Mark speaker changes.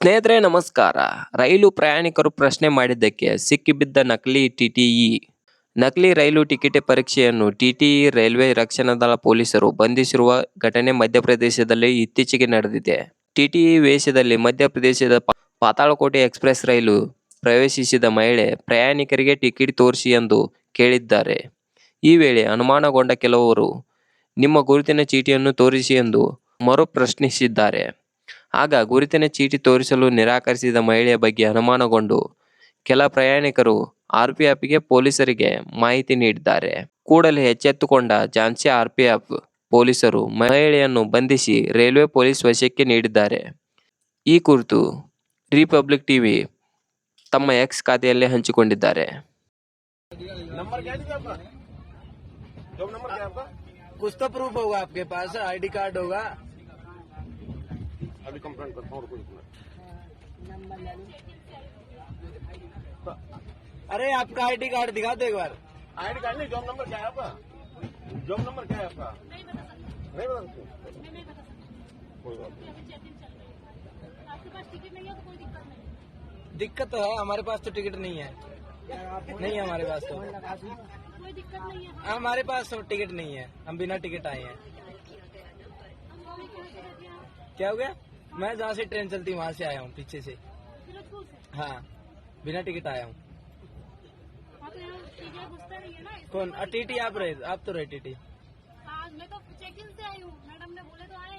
Speaker 1: ಸ್ನೇಹಿತರೆ, ನಮಸ್ಕಾರ. ರೈಲು ಪ್ರಯಾಣಿಕರು ಪ್ರಶ್ನೆ ಮಾಡಿದ್ದಕ್ಕೆ ಸಿಕ್ಕಿಬಿದ್ದ ನಕಲಿ ಟಿಟಿಇ ನಕಲಿ ರೈಲು ಟಿಕೆಟ್ ಪರೀಕ್ಷೆಯನ್ನು ಟಿಟಿಇ ರೈಲ್ವೆ ರಕ್ಷಣಾ ದಳ ಪೊಲೀಸರು ಬಂಧಿಸಿರುವ ಘಟನೆ ಮಧ್ಯಪ್ರದೇಶದಲ್ಲಿ ಇತ್ತೀಚೆಗೆ ನಡೆದಿದೆ. ಟಿಟಿಇ ವೇಷದಲ್ಲಿ ಮಧ್ಯಪ್ರದೇಶದ ಪಾತಾಳಕೋಟೆ ಎಕ್ಸ್ಪ್ರೆಸ್ ರೈಲು ಪ್ರವೇಶಿಸಿದ ಮಹಿಳೆ ಪ್ರಯಾಣಿಕರಿಗೆ ಟಿಕೆಟ್ ತೋರಿಸಿ ಎಂದು ಕೇಳಿದ್ದಾರೆ. ಈ ವೇಳೆ ಅನುಮಾನಗೊಂಡ ಕೆಲವರು, ನಿಮ್ಮ ಗುರುತಿನ ಚೀಟಿಯನ್ನು ತೋರಿಸಿ ಎಂದು ಮರು ಪ್ರಶ್ನಿಸಿದ್ದಾರೆ ಆಗ ಗುರುತಿನ ಚೀಟಿ ತೋರಿಸಲು ನಿರಾಕರಿಸಿದ ಮಹಿಳೆಯ ಬಗ್ಗೆ ಅನುಮಾನಗೊಂಡು ಕೆಲ ಪ್ರಯಾಣಿಕರು ಆರ್ಪಿಎಫ್ಗೆ ಪೊಲೀಸರಿಗೆ ಮಾಹಿತಿ ನೀಡಿದ್ದಾರೆ ಕೂಡಲೇ ಎಚ್ಚೆತ್ತುಕೊಂಡ ಝಾನ್ಸಿ ಆರ್ಪಿಎಫ್ ಪೊಲೀಸರು ಮಹಿಳೆಯನ್ನು ಬಂಧಿಸಿ ರೈಲ್ವೆ ಪೊಲೀಸ್ ವಶಕ್ಕೆ ನೀಡಿದ್ದಾರೆ ಈ ಕುರಿತು ರಿಪಬ್ಲಿಕ್ ಟಿವಿ ತಮ್ಮ ಎಕ್ಸ್ ಖಾತೆಯಲ್ಲಿ ಹಂಚಿಕೊಂಡಿದ್ದಾರೆ
Speaker 2: नंबर क्या है जी आपका जॉब नंबर क्या है आपका
Speaker 3: कुछ तो प्रूफ होगा आपके पास आईडी कार्ड होगा
Speaker 2: अभी कंप्लेंट करता हूँ रुको एक मिनट
Speaker 3: अरे आपका आईडी कार्ड दिखा दो एक बार।
Speaker 2: आईडी कार्ड नहीं जॉब नंबर क्या है आपका? जॉब नंबर क्या है आपका? नहीं बता सकते। कोई बात नहीं।
Speaker 4: आपके पास टिकट नहीं है तो कोई दिक्कत नहीं
Speaker 3: दिक्कत तो है हमारे पास तो टिकट नहीं है। नहीं हमारे पास तो।
Speaker 4: कोई दिक्कत नहीं है।
Speaker 3: हमारे पास तो टिकट नहीं है। हम बिना टिकट आए हैं। क्या हो गया? मैं जहाँ से ट्रेन चलती वहाँ से आया हूँ पीछे से। हाँ बिना टिकट आया हूँ।
Speaker 4: कौन है ना?
Speaker 3: कौन? टीटी आप रहे आप तो रहे टीटी।
Speaker 4: टी मैं तो चेक इन से आई हूँ। मैडम ने बोले तो आए